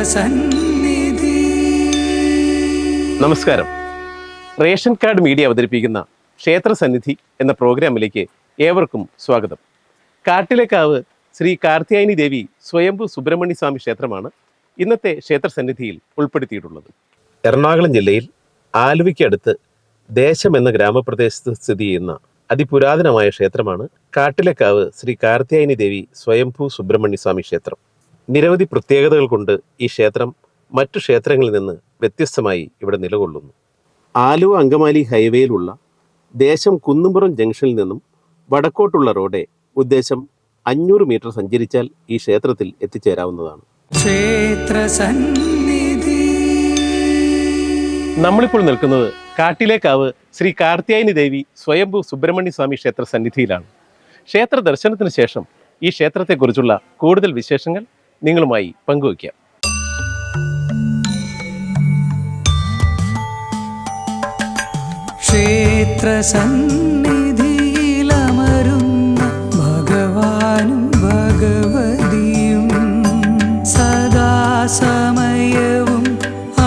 ക്ഷേത്രസന്നിധി നമസ്കാരം. Ration card media അവതരിപ്പിക്കുന്ന ക്ഷേത്ര സന്നിധി എന്ന പ്രോഗ്രാമിലേക്ക് ഏവർക്കും സ്വാഗതം. കാട്ടിലേക്കാവ് ശ്രീ കാർത്തിയായനി ദേവി സ്വയംഭു സുബ്രഹ്മണ്യ സ്വാമി ക്ഷേത്രമാണ് ഇന്നത്തെ ക്ഷേത്ര സന്നിധിയിൽ ഉൾപ്പെടുത്തിയിട്ടുള്ളത്. എറണാകുളം ജില്ലയിൽ ആലുവയ്ക്കടുത്ത് ദേശം എന്ന ഗ്രാമപ്രദേശത്ത് സ്ഥിതി ചെയ്യുന്ന അതിപുരാതനമായ ക്ഷേത്രമാണ് കാട്ടിലക്കാവ് ശ്രീ കാർത്തിയായനി ദേവി സ്വയംഭൂ സുബ്രഹ്മണ്യ സ്വാമി ക്ഷേത്രം. നിരവധി പ്രത്യേകതകൾ കൊണ്ട് ഈ ക്ഷേത്രം മറ്റു ക്ഷേത്രങ്ങളിൽ നിന്ന് വ്യത്യസ്തമായി ഇവിടെ നിലകൊള്ളുന്നു. ആലുവ അങ്കമാലി ഹൈവേയിലുള്ള ദേശം കുന്നുംപുറം ജംഗ്ഷനിൽ നിന്നും വടക്കോട്ടുള്ള റോഡേ ഉദ്ദേശം അഞ്ഞൂറ് മീറ്റർ സഞ്ചരിച്ചാൽ ഈ ക്ഷേത്രത്തിൽ എത്തിച്ചേരാവുന്നതാണ്. നമ്മളിപ്പോൾ നിൽക്കുന്നത് കാട്ടിലേക്കാവ് ശ്രീ കാർത്തിയായനി ദേവി സ്വയംഭു സുബ്രഹ്മണ്യ സ്വാമി ക്ഷേത്ര സന്നിധിയിലാണ്. ക്ഷേത്ര ദർശനത്തിന് ശേഷം ഈ ക്ഷേത്രത്തെക്കുറിച്ചുള്ള കൂടുതൽ വിശേഷങ്ങൾ നിങ്ങളുമായി പങ്കുവയ്ക്കാം. ക്ഷേത്രസന്നിധിയിലമരുന്ന ഭഗവാനും ഭഗവതിയും സദാസമയവും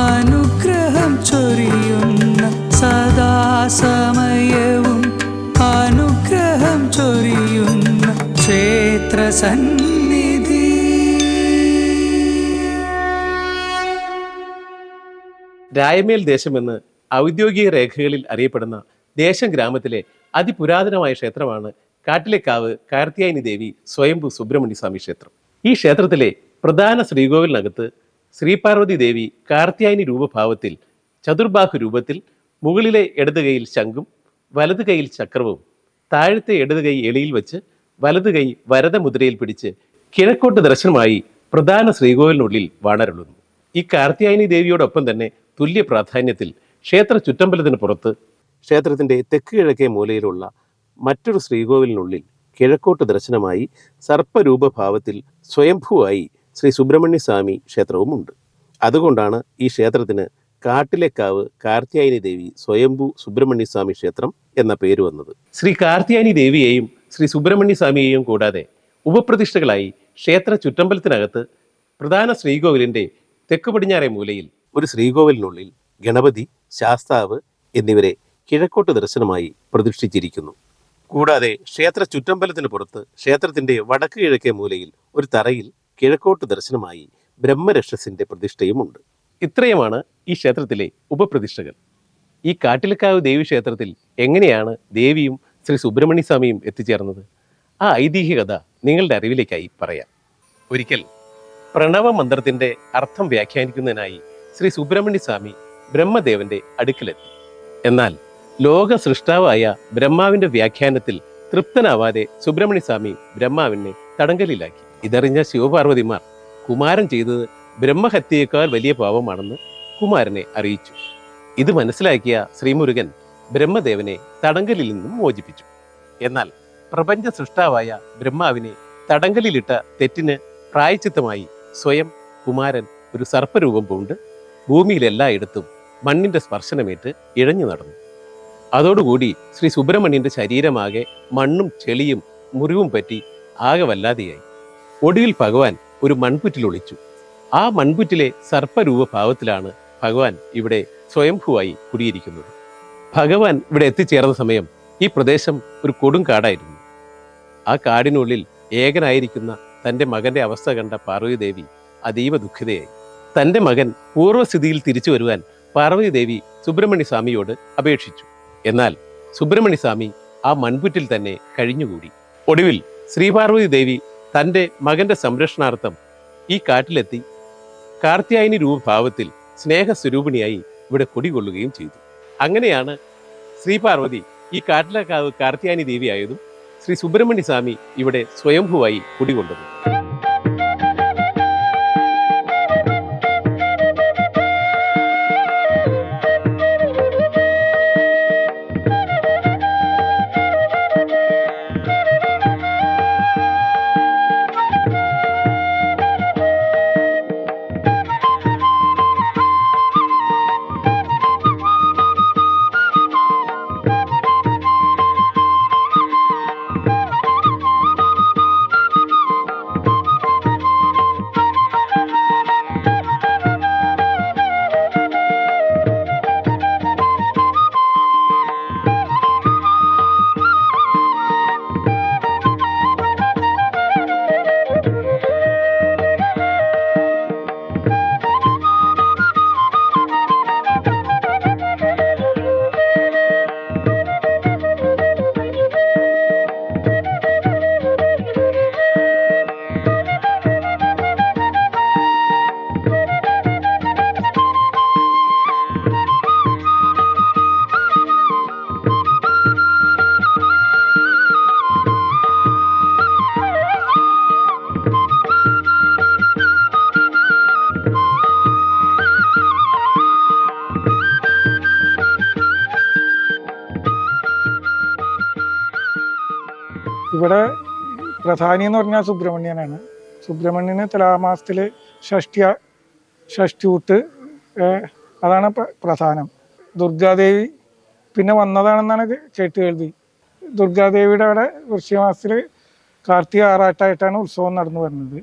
അനുഗ്രഹം ചൊരിയുന്ന സദാസമയവും അനുഗ്രഹം ചൊരിയുന്ന രായമേൽ ദേശമെന്ന് ഔദ്യോഗിക രേഖകളിൽ അറിയപ്പെടുന്ന ദേശം ഗ്രാമത്തിലെ അതിപുരാതനമായ ക്ഷേത്രമാണ് കാട്ടിലേക്കാവ് കാർത്തിയായനി ദേവി സ്വയംഭു സുബ്രഹ്മണ്യ സ്വാമി ക്ഷേത്രം. ഈ ക്ഷേത്രത്തിലെ പ്രധാന ശ്രീകോവിലിനകത്ത് ശ്രീപാർവതി ദേവി കാർത്തിയായനി രൂപഭാവത്തിൽ ചതുർബാഹു രൂപത്തിൽ മുകളിലെ ഇടത് കൈയിൽ ശംഖും വലത് കൈയിൽ ചക്രവും താഴത്തെ ഇടത് കൈ എളിയിൽ വെച്ച് വലത് കൈ വരദമുദ്രയിൽ പിടിച്ച് കിഴക്കോട്ട് ദർശനമായി പ്രധാന ശ്രീകോവിലിനുള്ളിൽ വാണരുളുന്നു. ഈ കാർത്തിയായനി ദേവിയോടൊപ്പം തന്നെ തുല്യ പ്രാധാന്യത്തിൽ ക്ഷേത്ര ചുറ്റമ്പലത്തിന് പുറത്ത് ക്ഷേത്രത്തിന്റെ തെക്ക് കിഴക്കേ മൂലയിലുള്ള മറ്റൊരു ശ്രീകോവിലിനുള്ളിൽ കിഴക്കോട്ട് ദർശനമായി സർപ്പരൂപഭാവത്തിൽ സ്വയംഭൂവായി ശ്രീ സുബ്രഹ്മണ്യ സ്വാമി ക്ഷേത്രവുമുണ്ട്. അതുകൊണ്ടാണ് ഈ ക്ഷേത്രത്തിന് കാട്ടിലേക്കാവ് കാർത്തിയായനി ദേവി സ്വയംഭൂ സുബ്രഹ്മണ്യ സ്വാമി ക്ഷേത്രം എന്ന പേര് വന്നത്. ശ്രീ കാർത്തിയായനി ദേവിയെയും ശ്രീ സുബ്രഹ്മണ്യ സ്വാമിയെയും കൂടാതെ ഉപപ്രതിഷ്ഠകളായി ക്ഷേത്ര ചുറ്റമ്പലത്തിനകത്ത് പ്രധാന ശ്രീകോവിലിന്റെ തെക്ക് പടിഞ്ഞാറേ മൂലയിൽ ഒരു ശ്രീകോവിലിനുള്ളിൽ ഗണപതി ശാസ്താവ് എന്നിവരെ കിഴക്കോട്ട് ദർശനമായി പ്രതിഷ്ഠിച്ചിരിക്കുന്നു. കൂടാതെ ക്ഷേത്ര ചുറ്റമ്പലത്തിന് പുറത്ത് ക്ഷേത്രത്തിന്റെ വടക്ക് കിഴക്കേ മൂലയിൽ ഒരു തറയിൽ കിഴക്കോട്ട് ദർശനമായി ബ്രഹ്മരക്ഷസിന്റെ പ്രതിഷ്ഠയുമുണ്ട്. ഇത്രയുമാണ് ഈ ക്ഷേത്രത്തിലെ ഉപപ്രതിഷ്ഠകൾ. ഈ കാട്ടിലക്കാവ് ദേവി ക്ഷേത്രത്തിൽ എങ്ങനെയാണ് ദേവിയും ശ്രീ സുബ്രഹ്മണ്യ സ്വാമിയും എത്തിച്ചേർന്നത്? ആ ഐതിഹ്യ കഥ നിങ്ങളുടെ അറിവിലേക്കായി പറയാം. ഒരിക്കൽ പ്രണവ മന്ത്രത്തിന്റെ അർത്ഥം വ്യാഖ്യാനിക്കുന്നതിനായി ശ്രീ സുബ്രഹ്മണ്യ സ്വാമി ബ്രഹ്മദേവന്റെ അടുക്കിലെത്തി. എന്നാൽ ലോക സൃഷ്ടാവായ ബ്രഹ്മാവിന്റെ വ്യാഖ്യാനത്തിൽ തൃപ്തനാവാതെ സുബ്രഹ്മണ്യ സ്വാമി ബ്രഹ്മാവിനെ തടങ്കലിലാക്കി. ഇതറിഞ്ഞ ശിവപാർവതിമാർ കുമാരൻ ചെയ്തത് ബ്രഹ്മഹത്യയേക്കാൾ വലിയ പാപമാണെന്ന് കുമാരനെ അറിയിച്ചു. ഇത് മനസ്സിലാക്കിയ ശ്രീമുരുകൻ ബ്രഹ്മദേവനെ തടങ്കലിൽ നിന്നും മോചിപ്പിച്ചു. എന്നാൽ പ്രപഞ്ച സൃഷ്ടാവായ ബ്രഹ്മാവിനെ തടങ്കലിലിട്ട തെറ്റിന് പ്രായച്ചിത്തമായി സ്വയം കുമാരൻ ഒരു സർപ്പരൂപം പൂണ്ട് ഭൂമിയിലെല്ലായിടത്തും മണ്ണിന്റെ സ്പർശനമേറ്റ് ഇഴഞ്ഞു നടന്നു. അതോടുകൂടി ശ്രീ സുബ്രഹ്മണ്യന്റെ ശരീരമാകെ മണ്ണും ചെളിയും മുറിവും പറ്റി ആകെ വല്ലാതെയായി. ഒടുവിൽ ഭഗവാൻ ഒരു മൺപുറ്റിൽ ഒളിച്ചു. ആ മൺപുറ്റിലെ സർപ്പരൂപ ഭാവത്തിലാണ് ഭഗവാൻ ഇവിടെ സ്വയംഭൂവായി കുടിയിരിക്കുന്നത്. ഭഗവാൻ ഇവിടെ എത്തിച്ചേർന്ന സമയം ഈ പ്രദേശം ഒരു കൊടും കാടായിരുന്നു. ആ കാടിനുള്ളിൽ ഏകനായിരിക്കുന്ന തന്റെ മകന്റെ അവസ്ഥ കണ്ട പാർവതിദേവി അതീവ ദുഃഖിതയായി. തന്റെ മകൻ പൂർവസ്ഥിതിയിൽ തിരിച്ചു വരുവാൻ പാർവതി ദേവി സുബ്രഹ്മണ്യ സ്വാമിയോട് അപേക്ഷിച്ചു. എന്നാൽ സുബ്രഹ്മണ്യ സ്വാമി ആ മൺപുറ്റിൽ തന്നെ കഴിഞ്ഞുകൂടി. ഒടുവിൽ ശ്രീപാർവതി ദേവി തന്റെ മകന്റെ സംരക്ഷണാർത്ഥം ഈ കാട്ടിലെത്തി കാർത്തിയായനി രൂപഭാവത്തിൽ സ്നേഹസ്വരൂപിണിയായി ഇവിടെ കുടികൊള്ളുകയും ചെയ്തു. അങ്ങനെയാണ് ശ്രീപാർവതി ഈ കാട്ടിലെ കാർത്തിയാനി ദേവിയായതും ശ്രീ സുബ്രഹ്മണ്യ സ്വാമി ഇവിടെ സ്വയംഭുവായി കുടികൊണ്ടതും ഇവിടെ പ്രധാനി എന്ന് പറഞ്ഞാൽ സുബ്രഹ്മണ്യനാണ്. സുബ്രഹ്മണ്യന് തുലാമാസത്തിൽ ഷഷ്ടി ഷഷ്ടിയൂട്ട് അതാണ് പ്രധാനം. ദുർഗാദേവി പിന്നെ വന്നതാണെന്നാണ് കേട്ട് കേൾവി. ദുർഗാദേവിയുടെ അവിടെ വൃശ്ചികമാസത്തിൽ കാർത്തിക ആറാട്ടായിട്ടാണ് ഉത്സവം നടന്നു വരുന്നത്.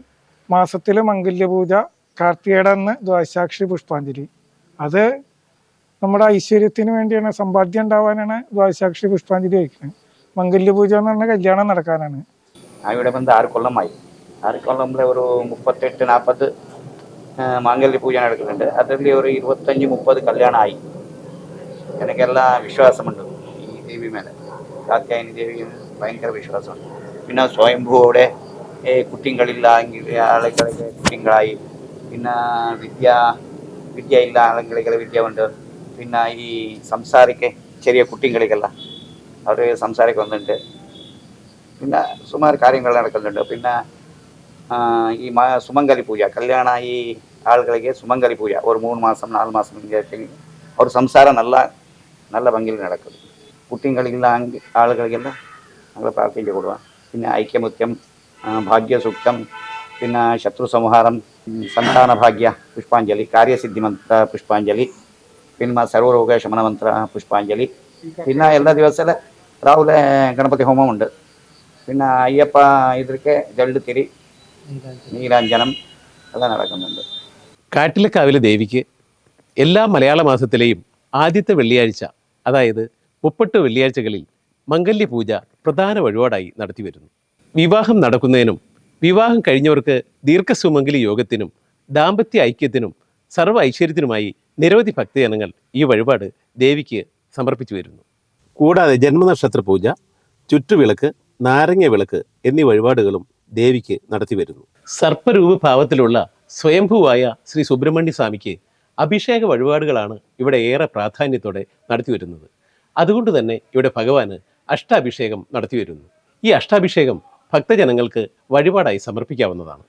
മാസത്തിൽ മംഗല്യപൂജ കാർത്തികയുടെ അന്ന് ദ്വാസാക്ഷി പുഷ്പാഞ്ജലി. അത് നമ്മുടെ ഐശ്വര്യത്തിന് വേണ്ടിയാണ് സമ്പാദ്യം ഉണ്ടാവാനാണ് ദ്വാസാക്ഷി പുഷ്പാഞ്ജലി വയ്ക്കുന്നത്. മംഗല്യ പൂജ എന്ന് പറഞ്ഞ കല്യാണം നടക്കാനാണ്. ആ ഇവിടെ വന്ന് ആറ് കൊല്ലമായി. ആറ് ഒരു മുപ്പത്തെട്ട് നാൽപ്പത് മാംഗല്യ പൂಜ നടക്കുന്നുണ്ട് ಅದರಲ್ಲಿ ഒരു ഇരുപത്തഞ്ച് മുപ്പത് കല്യാണമായി ആയി വിശ്വാസമുണ്ട്. ഈ ദേവി മേലെ. കാത്യായനി ദേവി ഭയങ്കര വിശ്വാസമുണ്ട്. പിന്നെ സ്വയംഭൂടെ കുട്ടികളില്ല എങ്കിൽ ആളുകളൊക്കെ കുട്ടികളായി. പിന്നെ വിദ്യ വിദ്യ ഇല്ല ആളുകളെ വിദ്യ ഉണ്ട് പിന്നെ ഈ സംസാരിക്കെ ചെറിയ കുട്ടികളിക്കല്ല. അവരുടെ സംസാരമൊക്കെ വന്നിട്ടുണ്ട് പിന്നെ സുമാർ കാര്യങ്ങൾ നടക്കുന്നുണ്ട് പിന്നെ ഈ ಮಾ ಸುಮಂಗಲಿ ಪೂಜಾ ಕಲ್ಯಾಣ ಈ ಆಳುಗಳಿಗೆ ಸುಮಂಗಲಿ ഒരു മൂന്ന് മാസം നാല് മാസം ಮಾಸ ಅವ್ರ ಸಂಸಾರ നല്ല ನಲ್ಲ ಭಂಗಿಲಿ நடக்குது குட்டிங்களில் அங்கு ஆளுகளுக்கெல்லாம் நல்ல പ്രാർത്ഥിച്ചു പിന്നെ ഐക്യമുത്യം ഭാഗ്യസുക്തം പിന്നെ ശത്രു സംഹാരം സന്താന ഭാഗ്യ പുഷ്പാഞ്ജലി കാര്യസിദ്ധി മന്ത്ര പുഷ്പാഞ്ജലി പിന്നെ സർവരോഗ ശമന മന്ത്ര പുഷ്പാഞ്ജലി പിന്നെ എല്ലാ ദിവസവും രാവിലെ ഗണപതി ഹോമമുണ്ട് പിന്നെ അയ്യപ്പ ഇതൊക്കെ ജള്ളുത്തിരി തിരി നീരാഞ്ജനം എല്ലാം നടക്കുന്നുണ്ട്. കാട്ടിലക്കാവിലെ ദേവിക്ക് എല്ലാ മലയാള മാസത്തിലെയും ആദ്യത്തെ വെള്ളിയാഴ്ച അതായത് മുപ്പട്ട് വെള്ളിയാഴ്ചകളിൽ മംഗല്യ പൂജ പ്രധാന വഴിപാടായി നടത്തി വരുന്നു. വിവാഹം നടക്കുന്നതിനും വിവാഹം കഴിഞ്ഞവർക്ക് ദീർഘസുമംഗലി യോഗത്തിനും ദാമ്പത്യ ഐക്യത്തിനും സർവ ഐശ്വര്യത്തിനുമായി നിരവധി ഭക്തജനങ്ങൾ ഈ വഴിപാട് ദേവിക്ക് സമർപ്പിച്ചു വരുന്നു കൂടാതെ ജന്മനക്ഷത്ര പൂജ ചുറ്റുവിളക്ക് നാരങ്ങ വിളക്ക് എന്നീ വഴിപാടുകളും ദേവിക്ക് നടത്തി വരുന്നു സർപ്പരൂപ ഭാവത്തിലുള്ള സ്വയംഭൂവായ ശ്രീ സുബ്രഹ്മണ്യ സ്വാമിക്ക് അഭിഷേക വഴിപാടുകളാണ് ഇവിടെ ഏറെ പ്രാധാന്യത്തോടെ നടത്തി വരുന്നത് അതുകൊണ്ട് തന്നെ ഇവിടെ ഭഗവാന് അഷ്ടാഭിഷേകം നടത്തി വരുന്നു ഈ അഷ്ടാഭിഷേകം ഭക്തജനങ്ങൾക്ക് വഴിപാടായി സമർപ്പിക്കാവുന്നതാണ്.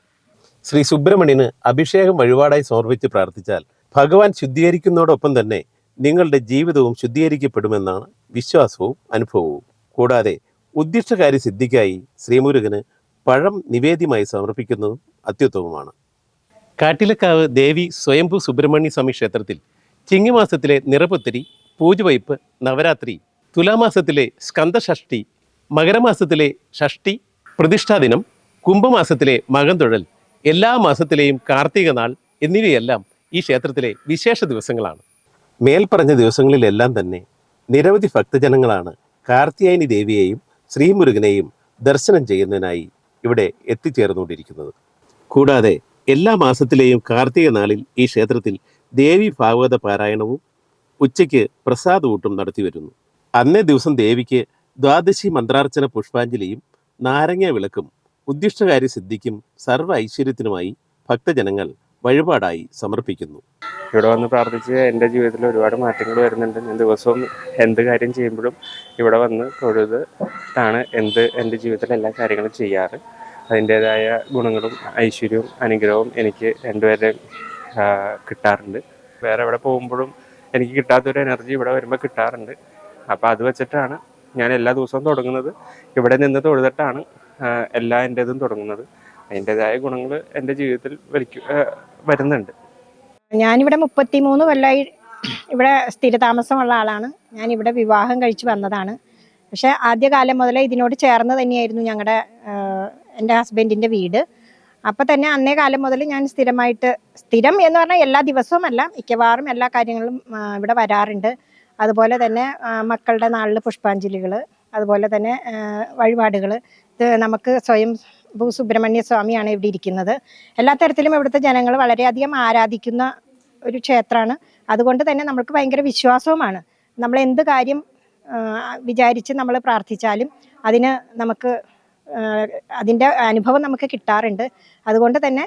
ശ്രീ സുബ്രഹ്മണ്യന് അഭിഷേകം വഴിപാടായി സമർപ്പിച്ച് പ്രാർത്ഥിച്ചാൽ ഭഗവാൻ ശുദ്ധീകരിക്കുന്നതോടൊപ്പം തന്നെ നിങ്ങളുടെ ജീവിതവും ശുദ്ധീകരിക്കപ്പെടുമെന്നാണ് വിശ്വാസവും അനുഭവവും. കൂടാതെ ഉദ്ദിഷ്ടകാര്യ സിദ്ധിക്കായി ശ്രീമുരുകന് പഴം നിവേദ്യമായി സമർപ്പിക്കുന്നതും അത്യുത്തമമാണ്. കാട്ടിലക്കാവ് ദേവി സ്വയംഭു സുബ്രഹ്മണ്യ സ്വാമി ക്ഷേത്രത്തിൽ ചിങ്ങമാസത്തിലെ നിറപുത്തിരി പൂജവയ്പ് നവരാത്രി തുലാമാസത്തിലെ സ്കന്ദഷഷ്ടി മകരമാസത്തിലെ ഷഷ്ടി പ്രതിഷ്ഠാദിനം കുംഭമാസത്തിലെ മകന്തുഴൽ എല്ലാ മാസത്തിലെയും കാർത്തിക നാൾ എന്നിവയെല്ലാം ഈ ക്ഷേത്രത്തിലെ വിശേഷ ദിവസങ്ങളാണ്. മേൽപ്പറഞ്ഞ ദിവസങ്ങളിലെല്ലാം തന്നെ നിരവധി ഭക്തജനങ്ങളാണ് കാർത്തിയായനി ദേവിയെയും ശ്രീമുരുകനെയും ദർശനം ചെയ്യുന്നതിനായി ഇവിടെ എത്തിച്ചേർന്നുകൊണ്ടിരിക്കുന്നത്. കൂടാതെ എല്ലാ മാസത്തിലെയും കാർത്തിക നാളിൽ ഈ ക്ഷേത്രത്തിൽ ദേവി ഭാഗവത പാരായണവും ഉച്ചയ്ക്ക് പ്രസാദൂട്ടും നടത്തി വരുന്നു. അന്നേ ദിവസം ദേവിക്ക് ദ്വാദശി മന്ത്രാർച്ചന പുഷ്പാഞ്ജലിയും നാരങ്ങ വിളക്കും ഉദ്ദിഷ്ടകാര്യ സിദ്ധിക്കും സർവ ഐശ്വര്യത്തിനുമായി ഭക്തജനങ്ങൾ വഴിപാടായി സമർപ്പിക്കുന്നു. ഇവിടെ വന്ന് പ്രാർത്ഥിച്ച് എന്റെ ജീവിതത്തിൽ ഒരുപാട് മാറ്റങ്ങൾ വരുന്നുണ്ട്. ഞാൻ ദിവസവും എന്ത് കാര്യം ചെയ്യുമ്പോഴും ഇവിടെ വന്ന് തൊഴുതാണ് എന്ത് എന്റെ ജീവിതത്തിലെ എല്ലാ കാര്യങ്ങളും ചെയ്യാറ്. അതിന്റേതായ ഗുണങ്ങളും ഐശ്വര്യവും അനുഗ്രഹവും എനിക്ക് രണ്ടുപേരെയും കിട്ടാറുണ്ട്. വേറെ എവിടെ പോകുമ്പോഴും എനിക്ക് കിട്ടാത്തൊരു എനർജി ഇവിടെ വരുമ്പോൾ കിട്ടാറുണ്ട്. അപ്പോൾ അത് വെച്ചിട്ടാണ് ഞാൻ എല്ലാ ദിവസവും തുടങ്ങുന്നത്. ഇവിടെ നിന്ന് തൊഴുതിട്ടാണ് എല്ലാ എന്റേതും തുടങ്ങുന്നത്. അതിന്റേതായ ഗുണങ്ങൾ എന്റെ ജീവിതത്തിൽ വലിക്കും വരുന്നുണ്ട്. ഞാനിവിടെ മുപ്പത്തി മൂന്ന് കൊല്ലമായി ഇവിടെ സ്ഥിരതാമസമുള്ള ആളാണ്. ഞാൻ ഇവിടെ വിവാഹം കഴിച്ച് വന്നതാണ്. പക്ഷെ ആദ്യകാലം മുതലേ ഇതിനോട് ചേർന്ന് തന്നെയായിരുന്നു ഞങ്ങളുടെ എന്റെ ഹസ്ബൻഡിന്റെ വീട്. അപ്പം തന്നെ അന്നേ കാലം മുതൽ ഞാൻ സ്ഥിരമായിട്ട് സ്ഥിരം എന്ന് പറഞ്ഞാൽ എല്ലാ ദിവസവും അല്ല മിക്കവാറും എല്ലാ കാര്യങ്ങളും ഇവിടെ വരാറുണ്ട്. അതുപോലെ തന്നെ മക്കളുടെ നാളിൽ പുഷ്പാഞ്ജലികൾ അതുപോലെ തന്നെ വഴിപാടുകൾ ഇത് നമുക്ക് സ്വയം ഭൂസുബ്രഹ്മണ്യ സ്വാമിയാണ് ഇവിടെ ഇരിക്കുന്നത്. എല്ലാ തരത്തിലും ഇവിടുത്തെ ജനങ്ങൾ വളരെയധികം ആരാധിക്കുന്ന ഒരു ക്ഷേത്രമാണ്. അതുകൊണ്ട് തന്നെ നമ്മൾക്ക് ഭയങ്കര വിശ്വാസവുമാണ്. നമ്മൾ എന്ത് കാര്യം വിചാരിച്ച് നമ്മൾ പ്രാർത്ഥിച്ചാലും അതിന് നമുക്ക് അതിന്റെ അനുഭവം നമുക്ക് കിട്ടാറുണ്ട്. അതുകൊണ്ട് തന്നെ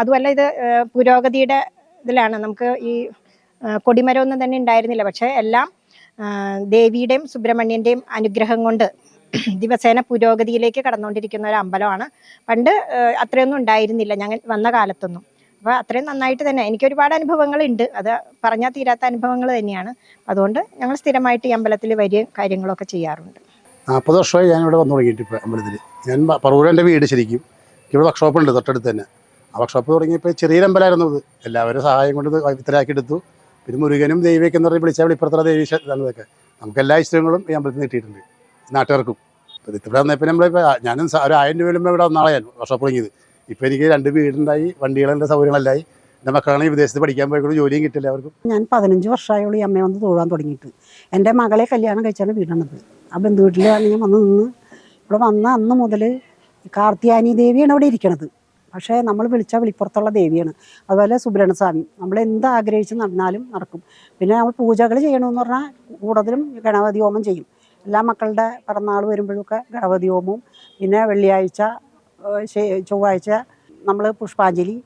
അതുമല്ല ഇത് പുരോഗതിയുടെ ഇതിലാണ്. നമുക്ക് ഈ കൊടിമരമൊന്നും തന്നെ ഉണ്ടായിരുന്നില്ല. പക്ഷേ എല്ലാം ദേവിയുടെയും സുബ്രഹ്മണ്യന്റെയും അനുഗ്രഹം കൊണ്ട് ദിവസേന പുരോഗതിയിലേക്ക് കടന്നുകൊണ്ടിരിക്കുന്ന ഒരു അമ്പലമാണ്. പണ്ട് അത്രയൊന്നും ഉണ്ടായിരുന്നില്ല. ഞങ്ങൾ വന്ന കാലത്തൊന്നും. അപ്പോൾ അത്രയും നന്നായിട്ട് തന്നെ. എനിക്ക് ഒരുപാട് അനുഭവങ്ങളുണ്ട്. അത് പറഞ്ഞാൽ തീരാത്ത അനുഭവങ്ങൾ തന്നെയാണ്. അതുകൊണ്ട് ഞങ്ങൾ സ്ഥിരമായിട്ട് ഈ അമ്പലത്തിൽ വരികയും കാര്യങ്ങളൊക്കെ ചെയ്യാറുണ്ട്. നാൽപ്പത് വർഷമായി ഞാൻ ഇവിടെ വന്നു തുടങ്ങിയിട്ട് ഇപ്പോൾ അമ്പലത്തിൽ. ഞാൻ പറവൂരന്റെ വീട് ശരിക്കും. ഇവിടെ വർക്ക്ഷോപ്പ് ഉണ്ട് തൊട്ടടുത്ത് തന്നെ. ആ വർക്ക്ഷോപ്പ് തുടങ്ങിയപ്പോൾ ചെറിയൊരു അമ്പലമായിരുന്നു അത്. എല്ലാവരും സഹായം കൊണ്ട് ഇത്രയാക്കി എടുത്തു. പിന്നെ മുരുകനും ദേവിയൊക്കെ എന്ന് പറഞ്ഞ് വിളിച്ചാൽ ഇപ്പുറത്തുള്ള ദേവി ഇതൊക്കെ നമുക്ക് എല്ലാ ഇഷ്ടങ്ങളും ഈ അമ്പലത്തിൽ കിട്ടിയിട്ടുണ്ട്. നാട്ടുകാർക്കും. അപ്പോൾ ഇവിടെ വന്നപ്പോൾ നമ്മളിപ്പോൾ ഞാനും ഒരു ആയിരം രൂപ വരുമ്പോൾ ഇവിടെ വന്നാളെ ഞാൻ വർക്ക്ഷോപ്പ് തുടങ്ങിയത്. ഇപ്പോൾ എനിക്ക് രണ്ട് വീടുണ്ടായി വണ്ടികളുടെ സൗകര്യങ്ങളല്ലായി. എന്റെ മക്കളാണെങ്കിൽ വിദേശത്ത് പഠിക്കാൻ പോയിക്കൊണ്ട് ജോലിയും കിട്ടില്ല അവർക്കും. ഞാൻ പതിനഞ്ച് വർഷമായുള്ള ഈ അമ്മയെ വന്ന് തൊഴാൻ തുടങ്ങിയിട്ട്. എന്റെ മകളെ കല്യാണം കഴിച്ചാണ് വീടാണത് ആ ബന്ധു വീട്ടിലാണ് ഞാൻ വന്ന് നിന്ന് ഇവിടെ വന്ന അന്ന് മുതൽ കാർത്തിയാനി ദേവിയാണ് അവിടെ ഇരിക്കണത്. പക്ഷേ നമ്മൾ വിളിച്ചാൽ വിളിപ്പുറത്തുള്ള ദേവിയാണ്. അതുപോലെ സുബ്രഹ്മണ്യ സ്വാമി നമ്മൾ എന്ത് ആഗ്രഹിച്ച് നടന്നാലും നടക്കും. പിന്നെ നമ്മൾ പൂജകൾ ചെയ്യണമെന്ന് പറഞ്ഞാൽ കൂടുതലും ഗണപതി ഹോമം ചെയ്യും. എല്ലാ മക്കളുടെ പിറന്നാൾ വരുമ്പോഴൊക്കെ ഗണപതി ഹോമവും പിന്നെ വെള്ളിയാഴ്ച ചൊവ്വാഴ്ച നമ്മൾ പുഷ്പാഞ്ജലി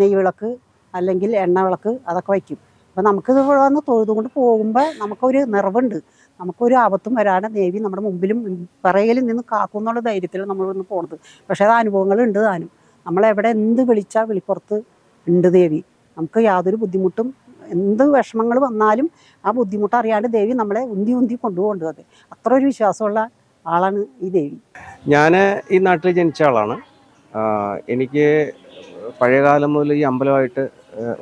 നെയ്വിളക്ക് അല്ലെങ്കിൽ എണ്ണ വിളക്ക് അതൊക്കെ വയ്ക്കും. അപ്പോൾ നമുക്ക് ഇവിടെ വന്ന് തൊഴുതുകൊണ്ട് പോകുമ്പോൾ നമുക്കൊരു നിറവുണ്ട്. നമുക്കൊരു ആപത്തും വരാതെ ദേവി നമ്മുടെ മുമ്പിലും പിറകിലും നിന്ന് കാക്കും എന്നുള്ള ധൈര്യത്തിൽ നമ്മൾ ഒന്ന് പോണത്. പക്ഷേ അത് അനുഭവങ്ങളുണ്ട് താനും. നമ്മളെവിടെ എന്ത് വിളിച്ചാൽ വിളിപ്പുറത്ത് ഉണ്ട് ദേവി. നമുക്ക് യാതൊരു ബുദ്ധിമുട്ടും എന്ത് വിഷമങ്ങൾ വന്നാലും ആ ബുദ്ധിമുട്ട് അറിയാണ്ട് ദേവി നമ്മളെ ഉന്തി ഉന്തി കൊണ്ടുപോകേണ്ടത് അത്. അത്ര ഒരു വിശ്വാസമുള്ള ആളാണ് ഈ ദേവി. ഞാൻ ഈ നാട്ടിൽ ജനിച്ച ആളാണ്. എനിക്ക് പഴയകാലം മുതൽ ഈ അമ്പലമായിട്ട്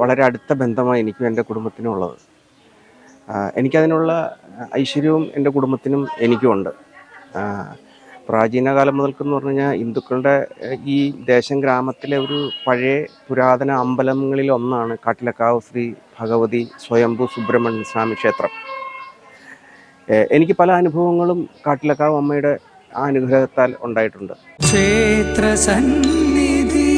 വളരെ അടുത്ത ബന്ധമാണ് എനിക്കും എന്റെ കുടുംബത്തിനും ഉള്ളത്. എനിക്കതിനുള്ള ഐശ്വര്യവും എന്റെ കുടുംബത്തിനും എനിക്കുമുണ്ട്. പ്രാചീന കാലം മുതൽക്കെന്ന് പറഞ്ഞു കഴിഞ്ഞാൽ ഹിന്ദുക്കളുടെ ഈ ദേശം ഗ്രാമത്തിലെ ഒരു പഴയ പുരാതന അമ്പലങ്ങളിൽ ഒന്നാണ് കാട്ടിലക്കാവ് ശ്രീ ഭഗവതി സ്വയംഭു സുബ്രഹ്മണ്യ സ്വാമി ക്ഷേത്രം. എനിക്ക് പല അനുഭവങ്ങളും കാട്ടിലക്കാവ് അമ്മയുടെ ആ അനുഗ്രഹത്താൽ ഉണ്ടായിട്ടുണ്ട്. ക്ഷേത്ര സന്നിധി.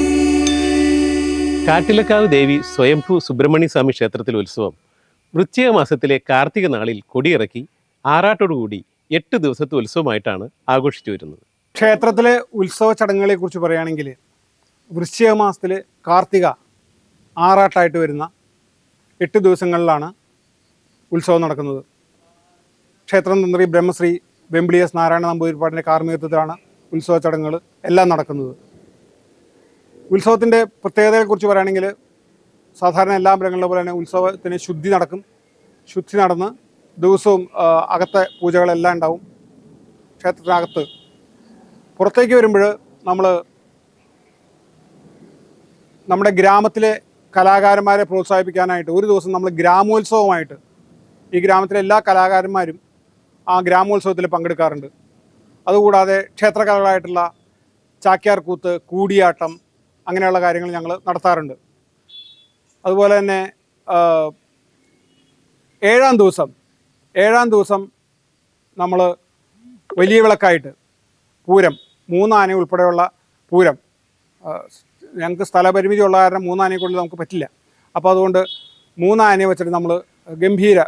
കാട്ടിലക്കാവ് ദേവി സ്വയംഭൂ സുബ്രഹ്മണ്യ സ്വാമി ക്ഷേത്രത്തിലെ ഉത്സവം വൃശ്ചിക മാസത്തിലെ കാർത്തിക നാളിൽ കൊടിയിറക്കി ആറാട്ടോടുകൂടി എട്ട് ദിവസത്തെ ഉത്സവമായിട്ടാണ് ആഘോഷിച്ചു വരുന്നത്. ക്ഷേത്രത്തിലെ ഉത്സവ ചടങ്ങുകളെ കുറിച്ച് പറയുകയാണെങ്കിൽ വൃശ്ചിക മാസത്തിൽ കാർത്തിക ആറാട്ടായിട്ട് വരുന്ന എട്ട് ദിവസങ്ങളിലാണ് ഉത്സവം നടക്കുന്നത്. ക്ഷേത്രം തന്ത്രി ബ്രഹ്മശ്രീ വെമ്പിളി എസ് നാരായണ നമ്പൂതിരിപ്പാടിന്റെ കാർമ്മികത്വത്തിലാണ് ഉത്സവ ചടങ്ങുകൾ എല്ലാം നടക്കുന്നത്. ഉത്സവത്തിന്റെ പ്രത്യേകതയെക്കുറിച്ച് പറയുകയാണെങ്കിൽ സാധാരണ എല്ലാ അമ്പലങ്ങളിലെ പോലെ തന്നെ ഉത്സവത്തിന് ശുദ്ധി നടക്കും. ശുദ്ധി നടന്ന് ദിവസവും അകത്തെ പൂജകളെല്ലാം ഉണ്ടാവും ക്ഷേത്രത്തിനകത്ത്. പുറത്തേക്ക് വരുമ്പോൾ നമ്മൾ നമ്മുടെ ഗ്രാമത്തിലെ കലാകാരന്മാരെ പ്രോത്സാഹിപ്പിക്കാനായിട്ട് ഒരു ദിവസം നമ്മൾ ഗ്രാമോത്സവമായിട്ട് ഈ ഗ്രാമത്തിലെ എല്ലാ കലാകാരന്മാരും ആ ഗ്രാമോത്സവത്തിൽ പങ്കെടുക്കാറുണ്ട്. അതുകൂടാതെ ക്ഷേത്രകലകളായിട്ടുള്ള ചാക്യാർകൂത്ത് കൂടിയാട്ടം അങ്ങനെയുള്ള കാര്യങ്ങൾ ഞങ്ങൾ നടത്താറുണ്ട്. അതുപോലെ തന്നെ ഏഴാം ദിവസം ഏഴാം ദിവസം നമ്മൾ വലിയ വിളക്കായിട്ട് പൂരം മൂന്നാന ഉൾപ്പെടെയുള്ള പൂരം. ഞങ്ങൾക്ക് സ്ഥലപരിമിതി ഉള്ള കാരണം മൂന്നാനയെ കൊണ്ട് നമുക്ക് പറ്റില്ല. അപ്പോൾ അതുകൊണ്ട് മൂന്നാനയെ വെച്ചിട്ട് നമ്മൾ ഗംഭീര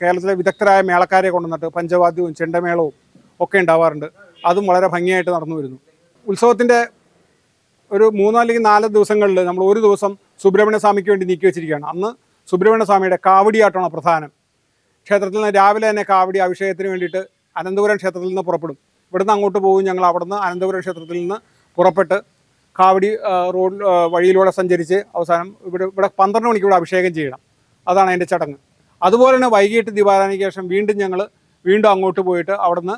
കേരളത്തിലെ വിദഗ്ധരായ മേളക്കാരെ കൊണ്ടുവന്നിട്ട് പഞ്ചവാദ്യവും ചെണ്ടമേളവും ഒക്കെ ഉണ്ടാവാറുണ്ട്. അതും വളരെ ഭംഗിയായിട്ട് നടന്നു വരുന്നു. ഉത്സവത്തിന്റെ ഒരു മൂന്നോ അല്ലെങ്കിൽ നാല് ദിവസങ്ങളിൽ നമ്മൾ ഒരു ദിവസം സുബ്രഹ്മണ്യ സ്വാമിക്ക് വേണ്ടി നീക്കി വെച്ചിരിക്കുകയാണ്. അന്ന് സുബ്രഹ്മണ്യ സ്വാമിയുടെ കാവടിയാട്ടമാണ് പ്രധാനം. ക്ഷേത്രത്തിൽ നിന്ന് രാവിലെ തന്നെ കാവടി അഭിഷേകത്തിന് വേണ്ടിയിട്ട് അനന്തപുരം ക്ഷേത്രത്തിൽ നിന്ന് പുറപ്പെടും. ഇവിടുന്ന് അങ്ങോട്ട് പോകും ഞങ്ങൾ അവിടുന്ന് അനന്തപുരം ക്ഷേത്രത്തിൽ നിന്ന് പുറപ്പെട്ട് കാവടി റോഡ് വഴിയിലൂടെ സഞ്ചരിച്ച് അവസാനം ഇവിടെ ഇവിടെ പന്ത്രണ്ട് മണിക്ക് ഇവിടെ അഭിഷേകം ചെയ്യണം. അതാണ് അതിന്റെ ചടങ്ങ്. അതുപോലെ തന്നെ വൈകിട്ട് ദീപാരാധനയ്ക്ക് ശേഷം വീണ്ടും ഞങ്ങൾ വീണ്ടും അങ്ങോട്ട് പോയിട്ട് അവിടുന്ന്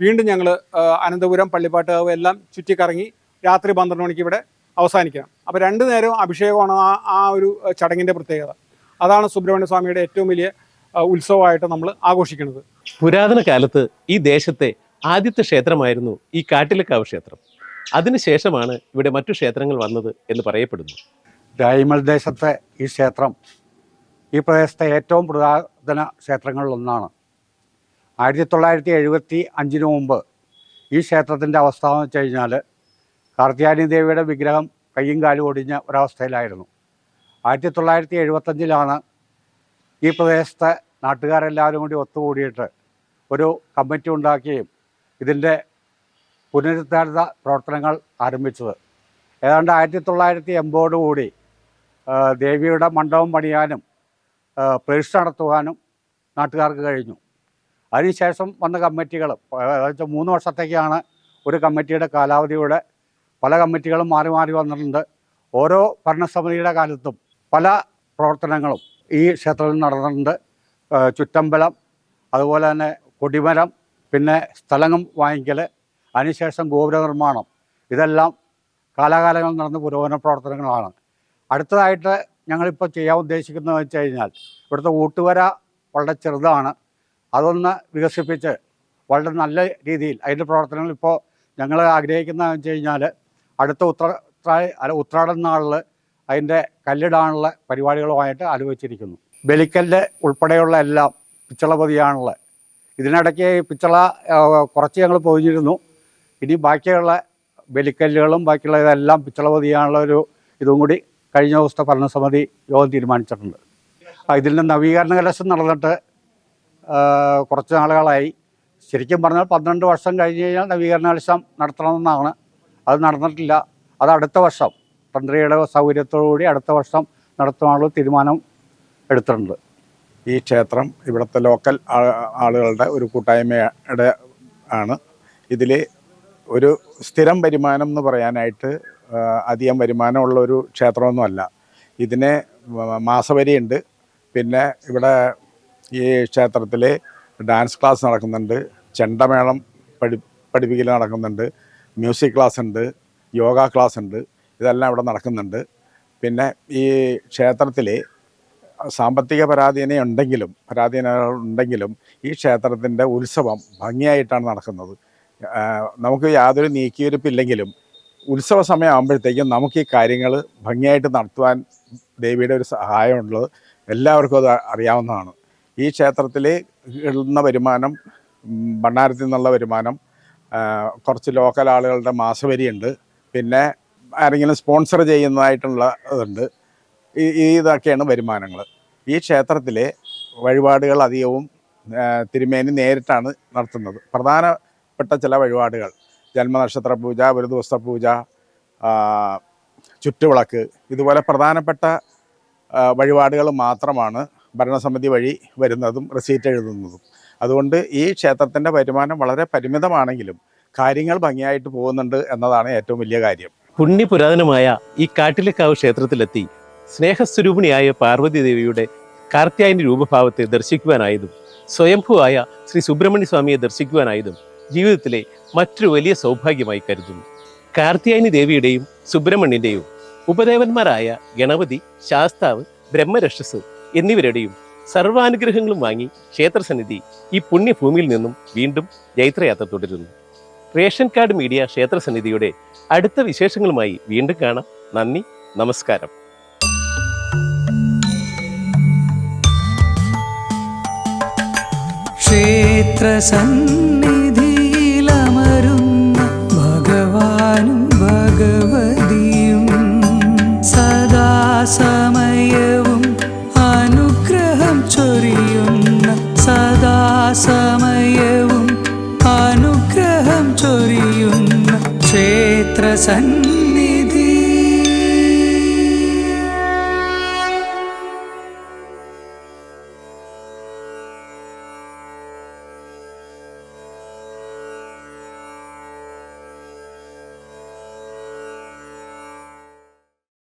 വീണ്ടും ഞങ്ങൾ അനന്തപുരം പള്ളിപ്പാട്ട് എല്ലാം ചുറ്റിക്കറങ്ങി രാത്രി പന്ത്രണ്ട് മണിക്ക് ഇവിടെ അവസാനിക്കണം. അപ്പോൾ രണ്ടു നേരം അഭിഷേകമാണ് ആ ആ ഒരു ചടങ്ങിന്റെ പ്രത്യേകത. അതാണ് സുബ്രഹ്മണ്യ സ്വാമിയുടെ ഏറ്റവും വലിയ ഉത്സവമായിട്ട് നമ്മൾ ആഘോഷിക്കുന്നത്. പുരാതന കാലത്ത് ഈ ദേശത്തെ ആദ്യത്തെ ക്ഷേത്രമായിരുന്നു ഈ കാട്ടിലക്കാവ് ക്ഷേത്രം. അതിനുശേഷമാണ് ഇവിടെ മറ്റു ക്ഷേത്രങ്ങൾ വന്നത് എന്ന് പറയപ്പെടുന്നു. രായ്മൽ ദേശത്തെ ഈ ക്ഷേത്രം ഈ പ്രദേശത്തെ ഏറ്റവും പുരാതന ക്ഷേത്രങ്ങളിലൊന്നാണ്. ആയിരത്തി തൊള്ളായിരത്തി എഴുപത്തി അഞ്ചിന് മുമ്പ് ഈ ക്ഷേത്രത്തിന്റെ അവസ്ഥ എന്ന് വെച്ച് കഴിഞ്ഞാൽ കാർത്തിയാനി ദേവിയുടെ വിഗ്രഹം കയ്യും കാലും ഒടിഞ്ഞ ഒരവസ്ഥയിലായിരുന്നു. ആയിരത്തി തൊള്ളായിരത്തി എഴുപത്തഞ്ചിലാണ് ഈ പ്രദേശത്തെ നാട്ടുകാരെല്ലാവരും കൂടി ഒത്തുകൂടിയിട്ട് ഒരു കമ്മിറ്റി ഉണ്ടാക്കുകയും ഇതിന്റെ പുനരുദ്ധാരണ പ്രവർത്തനങ്ങൾ ആരംഭിച്ചത്. ഏതാണ്ട് ആയിരത്തി തൊള്ളായിരത്തി എൺപതോടുകൂടി ദേവിയുടെ മണ്ഡപം പണിയാനും ആ, പ്രതിഷ്ഠ നടത്തുവാനും നാട്ടുകാർക്ക് കഴിഞ്ഞു. അതിനുശേഷം വന്ന കമ്മിറ്റികൾ ഏകദേശം മൂന്ന് വർഷത്തേക്കാണ് ഒരു കമ്മിറ്റിയുടെ കാലാവധിയുടെ പല കമ്മിറ്റികളും മാറി മാറി വന്നിട്ടുണ്ട്. ഓരോ ഭരണസമിതിയുടെ കാലത്തും പല പ്രവർത്തനങ്ങളും ഈ ക്ഷേത്രത്തിൽ നടന്നിട്ടുണ്ട്. ചുറ്റമ്പലം അതുപോലെ തന്നെ കൊടിമരം പിന്നെ സ്ഥലം വാങ്ങിക്കൽ അതിനുശേഷം ഗോപുര നിർമ്മാണം. ഇതെല്ലാം കാലാകാലങ്ങൾ നടന്ന പുരോഗമന പ്രവർത്തനങ്ങളാണ്. അടുത്തതായിട്ട് ഞങ്ങളിപ്പോൾ ചെയ്യാൻ ഉദ്ദേശിക്കുന്നത് വെച്ച് കഴിഞ്ഞാൽ ഇവിടുത്തെ ഊട്ടുവര വളരെ ചെറുതാണ്. അതൊന്ന് വികസിപ്പിച്ച് വളരെ നല്ല രീതിയിൽ അതിന്റെ പ്രവർത്തനങ്ങൾ ഇപ്പോൾ ഞങ്ങൾ ആഗ്രഹിക്കുന്നതെന്ന് വെച്ച് കഴിഞ്ഞാൽ അടുത്ത ഉത്ര അല്ല ഉത്രാടൻ നാളിൽ അതിന്റെ കല്ലിടാനുള്ള പരിപാടികളുമായിട്ട് ആലോചിച്ചിരിക്കുന്നു. ബലിക്കല്ല് ഉൾപ്പെടെയുള്ള എല്ലാം പിച്ചള പതിയാണുള്ളത് ഇതിനിടയ്ക്ക് പിച്ചള കുറച്ച് ഞങ്ങൾ പോയിരുന്നു ഇനി ബാക്കിയുള്ള ബലിക്കല്ലുകളും ബാക്കിയുള്ള ഇതെല്ലാം പിച്ചള പതിയാനുള്ള ഒരു ഇതും കൂടി കഴിഞ്ഞ ദിവസത്തെ ഭരണസമിതി യോഗം തീരുമാനിച്ചിട്ടുണ്ട്. ഇതിന്റെ നവീകരണ കലശം നടന്നിട്ട് കുറച്ച് നാളുകളായി. ശരിക്കും പറഞ്ഞാൽ പന്ത്രണ്ട് വർഷം കഴിഞ്ഞ് കഴിഞ്ഞാൽ നവീകരണ കലശം നടത്തണമെന്നാണ്. അത് നടന്നിട്ടില്ല. അത് അടുത്ത വർഷം. തന്ത്രിയുടെ സൗകര്യത്തോടുകൂടി അടുത്ത വർഷം നടത്തുവാനുള്ള തീരുമാനം എടുത്തിട്ടുണ്ട്. ഈ ക്ഷേത്രം ഇവിടുത്തെ ലോക്കൽ ആളുകളുടെ ഒരു കൂട്ടായ്മയുടെ ആണ്. ഇതിൽ ഒരു സ്ഥിരം വരുമാനം എന്ന് പറയാനായിട്ട് അധികം വരുമാനമുള്ള ഒരു ക്ഷേത്രമൊന്നുമല്ല ഇതിന് മാസവരിയുണ്ട്. പിന്നെ ഇവിടെ ഈ ക്ഷേത്രത്തിൽ ഡാൻസ് ക്ലാസ് നടക്കുന്നുണ്ട്. ചെണ്ടമേളം പഠി പഠിപ്പിക്കൽ നടക്കുന്നുണ്ട്. മ്യൂസിക് ക്ലാസ് ഉണ്ട്. യോഗ ക്ലാസ് ഉണ്ട്. ഇതെല്ലാം ഇവിടെ നടക്കുന്നുണ്ട്. പിന്നെ ഈ ക്ഷേത്രത്തിൽ സാമ്പത്തിക പരാധീന ഉണ്ടെങ്കിലും പരാധീന ഉണ്ടെങ്കിലും ഈ ക്ഷേത്രത്തിന്റെ ഉത്സവം ഭംഗിയായിട്ടാണ് നടക്കുന്നത്. നമുക്ക് യാതൊരു നീക്കിയിരിപ്പില്ലെങ്കിലും ഉത്സവ സമയമാകുമ്പോഴത്തേക്കും നമുക്ക് ഈ കാര്യങ്ങൾ ഭംഗിയായിട്ട് നടത്തുവാൻ ദേവിയുടെ ഒരു സഹായമുള്ളത് എല്ലാവർക്കും അത് അറിയാവുന്നതാണ്. ഈ ക്ഷേത്രത്തിൽ ഇടുന്ന വരുമാനം ഭണ്ണാരത്തിൽ നിന്നുള്ള വരുമാനം കുറച്ച് ലോക്കൽ ആളുകളുടെ മാസവരിയുണ്ട്. പിന്നെ ആരെങ്കിലും സ്പോൺസർ ചെയ്യുന്നതായിട്ടുള്ള ഇതുണ്ട്. ഇതൊക്കെയാണ് വരുമാനങ്ങൾ ഈ ക്ഷേത്രത്തിലെ വഴിപാടുകൾ അധികവും തിരുമേനി നേരിട്ടാണ് നടത്തുന്നത്. പ്രധാനപ്പെട്ട ചില വഴിപാടുകൾ. ജന്മനക്ഷത്ര പൂജ ഒരു ദിവസത്തെ പൂജ ചുറ്റുവിളക്ക് ഇതുപോലെ പ്രധാനപ്പെട്ട വഴിപാടുകൾ മാത്രമാണ് ഭരണസമിതി വഴി വരുന്നതും റെസീറ്റ് എഴുതുന്നതും. അതുകൊണ്ട് ഈ ക്ഷേത്രത്തിന്റെ വരുമാനം വളരെ പരിമിതമാണെങ്കിലും കാര്യങ്ങൾ ഭംഗിയായിട്ട് പോകുന്നുണ്ട് എന്നതാണ് ഏറ്റവും വലിയ കാര്യം. പുണ്യപുരാതനമായ ഈ കാട്ടിലക്കാവ് ക്ഷേത്രത്തിലെത്തി സ്നേഹസ്വരൂപിണിയായ പാർവതി ദേവിയുടെ കാർത്യായനി രൂപഭാവത്തെ ദർശിക്കുവാനായതും സ്വയംഭുവായ ശ്രീ സുബ്രഹ്മണ്യ സ്വാമിയെ ദർശിക്കുവാനായതും ജീവിതത്തിലെ മറ്റൊരു വലിയ സൗഭാഗ്യമായി കരുതുന്നു. കാർത്യായനി ദേവിയുടെയും സുബ്രഹ്മണ്യന്റെയും ഉപദേവന്മാരായ ഗണപതി ശാസ്താവ് ബ്രഹ്മരക്ഷസ് എന്നിവരുടെയും സർവാനുഗ്രഹങ്ങളും വാങ്ങി ക്ഷേത്രസന്നിധി ഈ പുണ്യഭൂമിയിൽ നിന്നും വീണ്ടും ജൈത്രയാത്ര തുടരുന്നു. റേഷൻ കാർഡ് മീഡിയ ക്ഷേത്രസന്നിധിയുടെ അടുത്ത വിശേഷങ്ങളുമായി വീണ്ടും കാണാം. നന്ദി നമസ്കാരം. ക്ഷേത്രസന്നിധിയിലമരുന്ന ഭഗവാനും ഭഗവതിയും സദാസമയവും സദാസമയവും അനുഗ്രഹം ചൊരിയുന്ന ക്ഷേത്രസന്നിധി